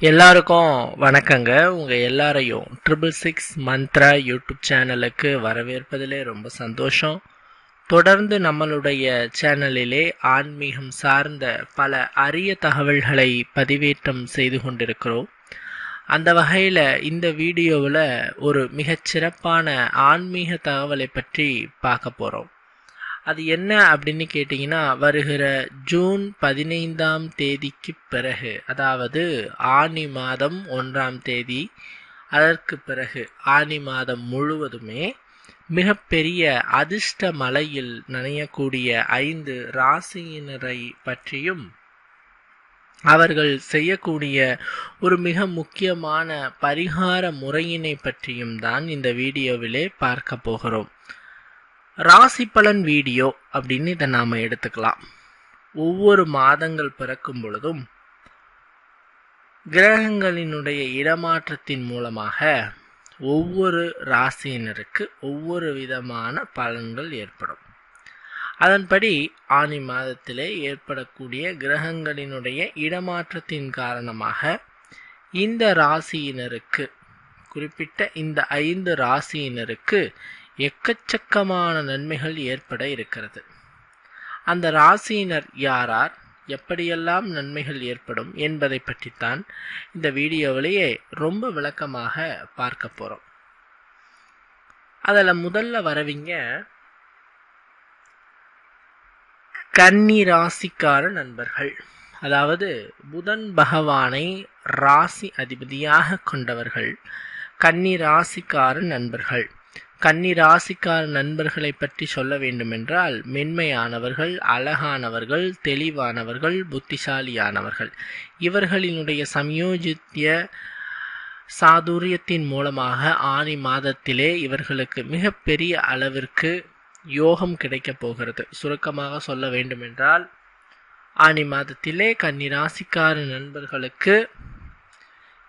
எல்லாருக்கும் வணக்கங்க. உங்கள் எல்லாரையும் ட்ரிபிள் சிக்ஸ் மந்த்ரா யூடியூப் சேனலுக்கு வரவேற்பதிலே ரொம்ப சந்தோஷம். தொடர்ந்து நம்மளுடைய சேனலிலே ஆன்மீகம் சார்ந்த பல அரிய தகவல்களை பதிவேற்றம் செய்து கொண்டிருக்கிறோம். அந்த வகையில் இந்த வீடியோவில் ஒரு மிகச்சிறப்பான ஆன்மீக தகவலை பற்றி பார்க்க போகிறோம் அது என்ன அப்படின்னு கேட்டிங்கன்னா வருகிற ஜூன் பதினைந்தாம் தேதிக்கு பிறகு அதாவது ஆனி மாதம் ஒன்றாம் தேதி அதற்கு பிறகு ஆனி மாதம் முழுவதுமே மிகப்பெரிய அதிர்ஷ்ட மலையில் நனையக்கூடிய ஐந்து ராசியினரை பற்றியும் அவர்கள் செய்யக்கூடிய ஒரு மிக முக்கியமான பரிகார முறையினை பற்றியும் தான் இந்த வீடியோவிலே பார்க்க போகிறோம். ராசி பலன் வீடியோ அப்படின்னு இதை நாம் எடுத்துக்கலாம். ஒவ்வொரு மாதங்கள் பிறக்கும் பொழுதும் கிரகங்களினுடைய இடமாற்றத்தின் மூலமாக ஒவ்வொரு ராசியினருக்கு ஒவ்வொரு விதமான பலன்கள் ஏற்படும். அதன்படி ஆனி மாதத்திலே ஏற்படக்கூடிய கிரகங்களினுடைய இடமாற்றத்தின் காரணமாக இந்த ராசியினருக்கு குறிப்பிட்ட இந்த ஐந்து ராசியினருக்கு எக்கச்சக்கமான நன்மைகள் ஏற்பட இருக்கிறது. அந்த ராசியினர் யாரார் எப்படியெல்லாம் நன்மைகள் ஏற்படும் என்பதை பற்றித்தான் இந்த வீடியோவிலேயே ரொம்ப விளக்கமாக பார்க்க போகிறோம் அதில் முதல்ல வரவிங்க கன்னி ராசிக்கார நண்பர்கள். அதாவது புதன் பகவானை ராசி அதிபதியாக கொண்டவர்கள் கன்னி ராசிக்கார நண்பர்கள். கன்னி ராசிக்கார நண்பர்களை பற்றி சொல்ல வேண்டுமென்றால் மென்மையானவர்கள் அழகானவர்கள் தெளிவானவர்கள் புத்திசாலியானவர்கள். இவர்களினுடைய சம்யோஜித்திய சாதுரியத்தின் மூலமாக ஆணி மாதத்திலே இவர்களுக்கு மிகப்பெரிய அளவிற்கு யோகம் கிடைக்கப் போகிறது. சுருக்கமாக சொல்ல வேண்டுமென்றால் ஆனி மாதத்திலே கன்னி ராசிக்கார நண்பர்களுக்கு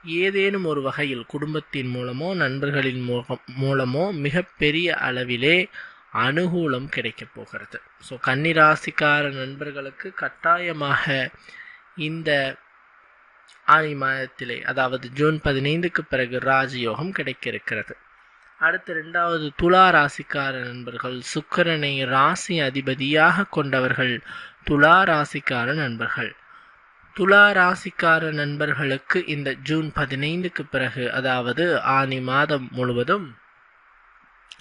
ஏதேனும் ஒரு வகையில் குடும்பத்தின் மூலமோ நண்பர்களின் மூலமோ மிகப்பெரிய அளவிலே அனுகூலம் கிடைக்கப் போகிறது. ஸோ கன்னிராசிக்கார நண்பர்களுக்கு கட்டாயமாக இந்த ஆணி மாதத்திலே அதாவது ஜூன் பதினைந்துக்கு பிறகு ராஜயோகம் கிடைக்க இருக்கிறது அடுத்து ரெண்டாவது துலா ராசிக்கார நண்பர்கள் சுக்கரனை ராசி அதிபதியாக கொண்டவர்கள் துலா ராசிக்கார நண்பர்கள். துலா ராசிக்கார நண்பர்களுக்கு இந்த ஜூன் பதினைந்துக்கு பிறகு அதாவது ஆனி மாதம் முழுவதும்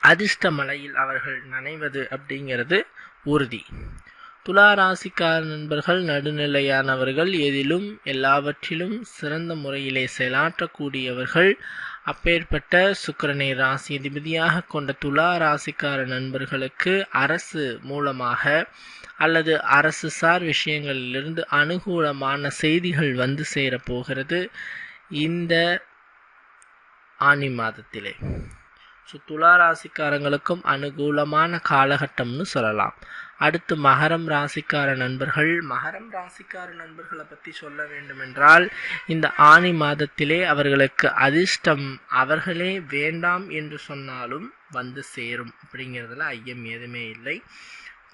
அதிர்ஷ்ட மலையில் அவர்கள் நனைவது அப்படிங்கிறது உறுதி. துலா ராசிக்கார நண்பர்கள் நடுநிலையானவர்கள் எதிலும் எல்லாவற்றிலும் சிறந்த முறையிலே செயலாற்றக்கூடியவர்கள் அப்பேற்பட்ட சுக்கரனை ராசி அதிபதியாக கொண்ட துலா ராசிக்கார நண்பர்களுக்கு அரசு மூலமாக அல்லது அரசு சார் விஷயங்களிலிருந்து அனுகூலமான செய்திகள் வந்து சேரப்போகிறது இந்த ஆனி மாதத்திலே. ஸோ துலா ராசிக்காரங்களுக்கும் அனுகூலமான காலகட்டம்னு சொல்லலாம். அடுத்து மகரம் ராசிக்கார நண்பர்கள். மகரம் ராசிக்கார நண்பர்களை பற்றி சொல்ல வேண்டுமென்றால் இந்த ஆணி மாதத்திலே அவர்களுக்கு அதிர்ஷ்டம் அவர்களே வேண்டாம் என்று சொன்னாலும் வந்து சேரும் அப்படிங்கிறதுல ஐயம் எதுவுமே இல்லை.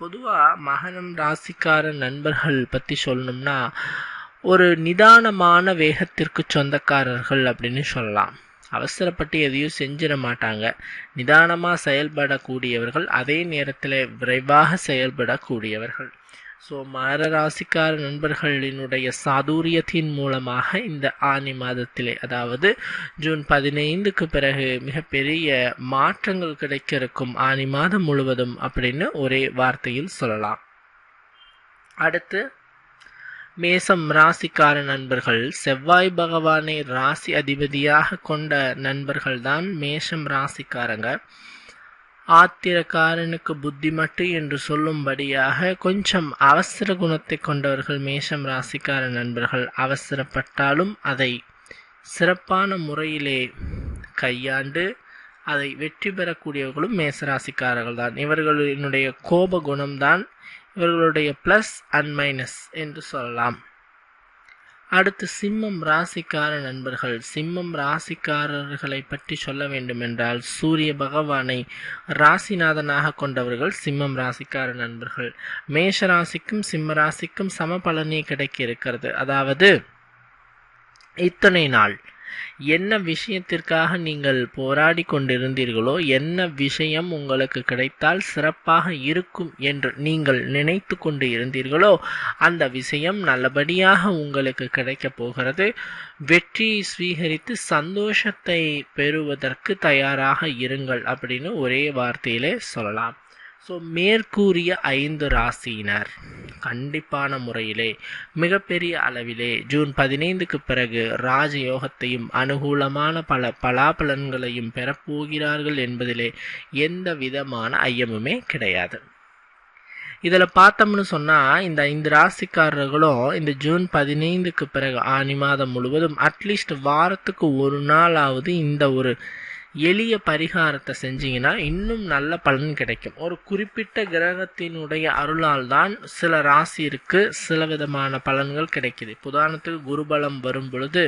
பொதுவாக மகனம் ராசிக்கார நண்பர்கள் பற்றி சொல்லணும்னா ஒரு நிதானமான வேகத்திற்கு சொந்தக்காரர்கள் அப்படின்னு சொல்லலாம். அவசரப்பட்டு எதையும் செஞ்சிட மாட்டாங்க. நிதானமாக செயல்படக்கூடியவர்கள் அதே நேரத்தில் விரைவாக செயல்படக்கூடியவர்கள். ஸோ மர ராசிக்கார நண்பர்களினுடைய சாதுரியத்தின் மூலமாக இந்த ஆனி மாதத்திலே அதாவது ஜூன் பதினைந்துக்கு பிறகு மிகப்பெரிய மாற்றங்கள் கிடைக்க இருக்கும் ஆனி மாதம் முழுவதும் அப்படின்னு ஒரே வார்த்தையில் சொல்லலாம். அடுத்து மேசம் ராசிக்கார நண்பர்கள் செவ்வாய் பகவானை ராசி அதிபதியாக கொண்ட நண்பர்கள் தான் மேஷம் ராசிக்காரங்க. ஆத்திரக்காரனுக்கு புத்திமட்டு என்று சொல்லும்படியாக கொஞ்சம் அவசர குணத்தை கொண்டவர்கள் மேஷம் ராசிக்கார நண்பர்கள். அவசரப்பட்டாலும் அதை சிறப்பான முறையிலே கையாண்டு அதை வெற்றி பெறக்கூடியவர்களும் மேசராசிக்காரர்கள் தான். இவர்களினுடைய கோப குணம்தான் இவர்களுடைய ப்ளஸ் அண்ட் மைனஸ் என்று சொல்லலாம். அடுத்து சிம்மம் ராசிக்கார நண்பர்கள். சிம்மம் ராசிக்காரர்களை பற்றி சொல்ல வேண்டுமென்றால் சூரிய பகவானை ராசிநாதனாக கொண்டவர்கள் சிம்மம் ராசிக்கார நண்பர்கள். மேஷ ராசிக்கும் சிம்ம ராசிக்கும் சம பலனே கிடைக்க இருக்கிறது. அதாவது இத்தனை நாள் என்ன விஷயத்திற்காக நீங்கள் போராடி கொண்டிருந்தீர்களோ என்ன விஷயம் உங்களுக்கு கிடைத்தால் சிறப்பாக இருக்கும் என்று நீங்கள் நினைத்து கொண்டு இருந்தீர்களோ அந்த விஷயம் நல்லபடியாக உங்களுக்கு கிடைக்கப் போகிறது. வெற்றியை ஸ்வீகரித்து சந்தோஷத்தை பெறுவதற்கு தயாராக இருங்கள் அப்படின்னு ஒரே வார்த்தையிலே சொல்லலாம். ஸோ மேற்கூறிய ஐந்து ராசியினர். கண்டிப்பான முறையிலே மிகப்பெரிய அளவிலே ஜூன் பதினைந்துக்கு பிறகு ராஜயோகத்தையும் அனுகூலமான பல பலாபலன்களையும் பெறப்போகிறார்கள் என்பதிலே எந்த விதமான ஐயமுமே கிடையாது. இதில் பார்த்தோம்னு சொன்னால் இந்த ஐந்து ராசிக்காரர்களும் இந்த ஜூன் பதினைந்துக்கு பிறகு ஆனி மாதம் முழுவதும் அட்லீஸ்ட் வாரத்துக்கு ஒரு நாளாவது இந்த ஒரு எளிய பரிகாரத்தை செஞ்சீங்கன்னா இன்னும் நல்ல பலன் கிடைக்கும். ஒரு குறிப்பிட்ட கிரகத்தினுடைய அருளால் தான் சில ராசியிற்கு சில விதமான பலன்கள் கிடைக்குது. உதாரணத்துக்கு குருபலம் வரும் பொழுது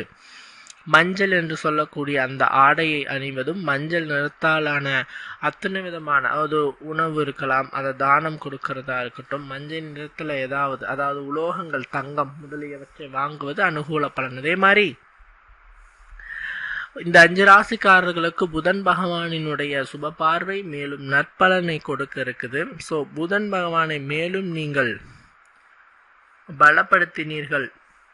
மஞ்சள் என்று சொல்லக்கூடிய அந்த ஆடையை அணிவதும் மஞ்சள் நிறத்தாலான அத்தனை விதமான அதாவது உணவு இருக்கலாம் அதை தானம் கொடுக்கறதா இருக்கட்டும் மஞ்சள் நிறத்தில் ஏதாவது அதாவது உலோகங்கள் தங்கம் முதலியவற்றை வாங்குவது அனுகூல பலன். அதே மாதிரி இந்த அஞ்சு ராசிக்காரர்களுக்கு புதன் பகவானினுடைய சுப பார்வை மேலும் நற்பலனை கொடுக்க இருக்குது. ஸோ புதன் பகவானை மேலும் நீங்கள் பலப்படுத்தினீர்கள்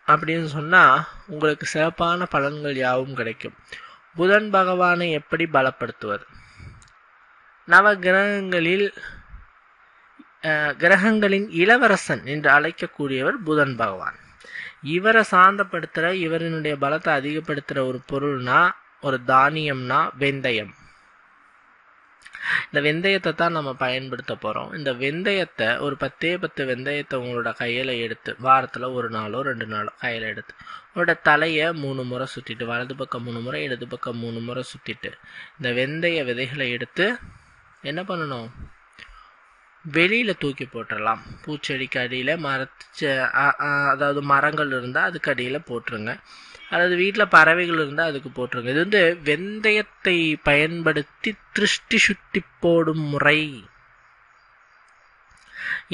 அப்படின்னு சொன்னால் உங்களுக்கு சிறப்பான பலன்கள் யாவும் கிடைக்கும். புதன் பகவானை எப்படி பலப்படுத்துவது? நவ கிரகங்களில் கிரகங்களின் இளவரசன் என்று அழைக்கக்கூடியவர் புதன் பகவான். இவரை சாந்தப்படுத்துகிற இவரினுடைய பலத்தை அதிகப்படுத்துகிற ஒரு பொருள்னா ஒரு தானியம்னா வெந்தயம். இந்த வெந்தயத்தை தான் நம்ம பயன்படுத்த போகிறோம் இந்த வெந்தயத்தை ஒரு பத்தே பத்து வெந்தயத்தை உங்களோட கையில் எடுத்து வாரத்தில் ஒரு நாளோ ரெண்டு நாளோ கையில் எடுத்து உங்களோட தலையை மூணு முறை சுற்றிட்டு வலது பக்கம் மூணு முறை இடது பக்கம் மூணு முறை சுற்றிட்டு இந்த வெந்தய விதைகளை எடுத்து என்ன பண்ணணும்? வெளியில் தூக்கி போட்டுடலாம் பூச்செடிக்கு அடியில் மரத்து அதாவது மரங்கள் இருந்தால் அதுக்கு அடியில் போட்டுருங்க. அதாவது வீட்டில் பறவைகள் இருந்தால் அதுக்கு போட்டுருங்க. இது வந்து வெந்தயத்தை பயன்படுத்தி திருஷ்டி சுட்டி போடும் முறை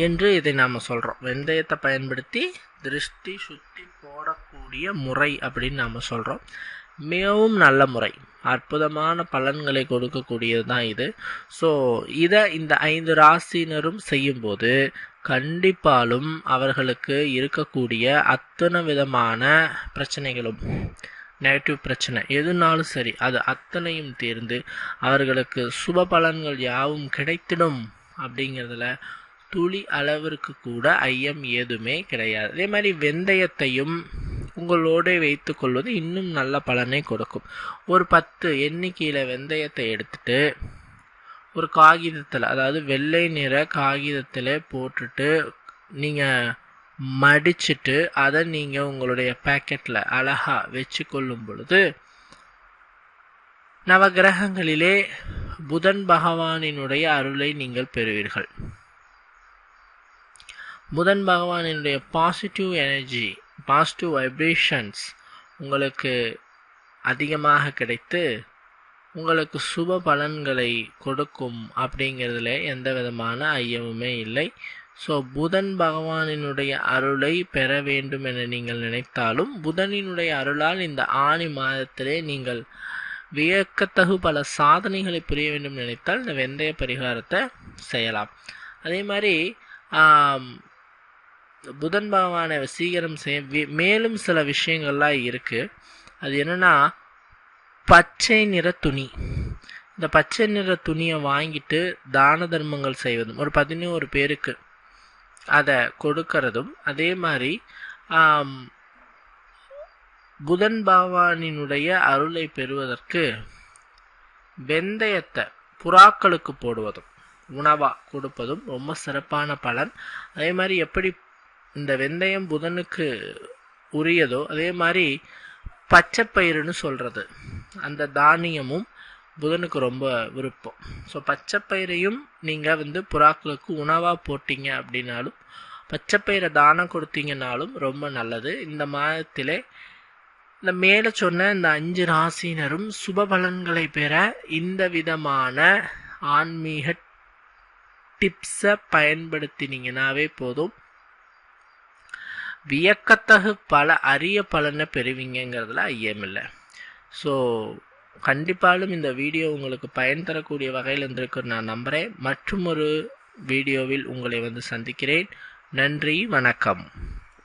என்று இதை நாம் சொல்கிறோம் வெந்தயத்தை பயன்படுத்தி திருஷ்டி சுத்தி போடக்கூடிய முறை அப்படின்னு நாம் சொல்கிறோம் மிகவும் நல்ல முறை. அற்புதமான பலன்களை கொடுக்கக்கூடியது தான் இது. ஸோ இதை இந்த ஐந்து ராசினரும் செய்யும்போது கண்டிப்பாலும் அவர்களுக்கு இருக்கக்கூடிய அத்தனை விதமான பிரச்சனைகளும் நெகட்டிவ் பிரச்சனை எதுனாலும் சரி அது அத்தனையும் தீர்ந்து அவர்களுக்கு சுப பலன்கள் யாவும் கிடைத்திடும் அப்படிங்கிறதுல துளி அளவிற்கு கூட ஐயம் எதுவுமே கிடையாது. அதே மாதிரி வெந்தயத்தையும் உங்களோட வைத்து கொள்வது இன்னும் நல்ல பலனை கொடுக்கும். ஒரு பத்து எண்ணிக்கையில் வெந்தயத்தை எடுத்துட்டு ஒரு காகிதத்தில் அதாவது வெள்ளை நிற காகிதத்தில் போட்டுட்டு நீங்கள் மடிச்சுட்டு அதை நீங்கள் உங்களுடைய பேக்கெட்டில் அழகாக வச்சு கொள்ளும் பொழுது நவகிரகங்களிலே புதன் பகவானினுடைய அருளை நீங்கள் பெறுவீர்கள். புதன் பகவானினுடைய பாசிட்டிவ் எனர்ஜி பாசிட்டிவ் வைப்ரேஷன்ஸ் உங்களுக்கு அதிகமாக கிடைத்து உங்களுக்கு சுப பலன்களை கொடுக்கும் அப்படிங்கிறதுல எந்த விதமான ஐயமுமே இல்லை. ஸோ புதன் பகவானினுடைய அருளை பெற வேண்டும் என நீங்கள் நினைத்தாலும் புதனினுடைய அருளால் இந்த ஆணி மாதத்திலே நீங்கள் வியக்கத்தகு பல சாதனைகளை புரிய வேண்டும் நினைத்தால் இந்த வெந்தய பரிகாரத்தை செய்யலாம். அதே மாதிரி புதன் பகவானை வசீகரம் செய்ய மேலும் சில விஷயங்கள்லாம் இருக்குது அது என்னென்னா பச்சை நிற துணி. இந்த பச்சை நிற துணியை வாங்கிட்டு தான தர்மங்கள் செய்வதும் ஒரு பதினோரு பேருக்கு அதை கொடுக்கறதும் அதே மாதிரி புதன் பகவானினுடைய அருளை பெறுவதற்கு வெந்தயத்தை புறாக்களுக்கு போடுவதும் உணவாக கொடுப்பதும் ரொம்ப சிறப்பான பலன். அதே மாதிரி எப்படி இந்த வெந்தயம் புதனுக்கு உரியதோ அதே மாதிரி பச்சைப்பயிறுன்னு சொல்கிறது அந்த தானியமும் புதனுக்கு ரொம்ப விருப்பம். ஸோ பச்சைப்பயிரையும் நீங்கள் வந்து புறாக்களுக்கு உணவாக போட்டீங்க அப்படின்னாலும் பச்சைப்பயிரை தானம் கொடுத்தீங்கனாலும் ரொம்ப நல்லது. இந்த மாதத்திலே இந்த மேலே சொன்ன இந்த அஞ்சு ராசினரும் சுப பலன்களை பெற இந்த விதமான ஆன்மீக டிப்ஸை பயன்படுத்தினீங்கன்னாவே போதும். வியக்கத்தகு பல அரிய பலனை பெறுவீங்கங்கிறதுல ஐயமில்லை ஸோ கண்டிப்பாலும் இந்த வீடியோ உங்களுக்கு பயன் தரக்கூடிய வகையில் இருந்திருக்கு நான் நம்புகிறேன் மற்றும் ஒரு வீடியோவில் உங்களை வந்து சந்திக்கிறேன். நன்றி வணக்கம்.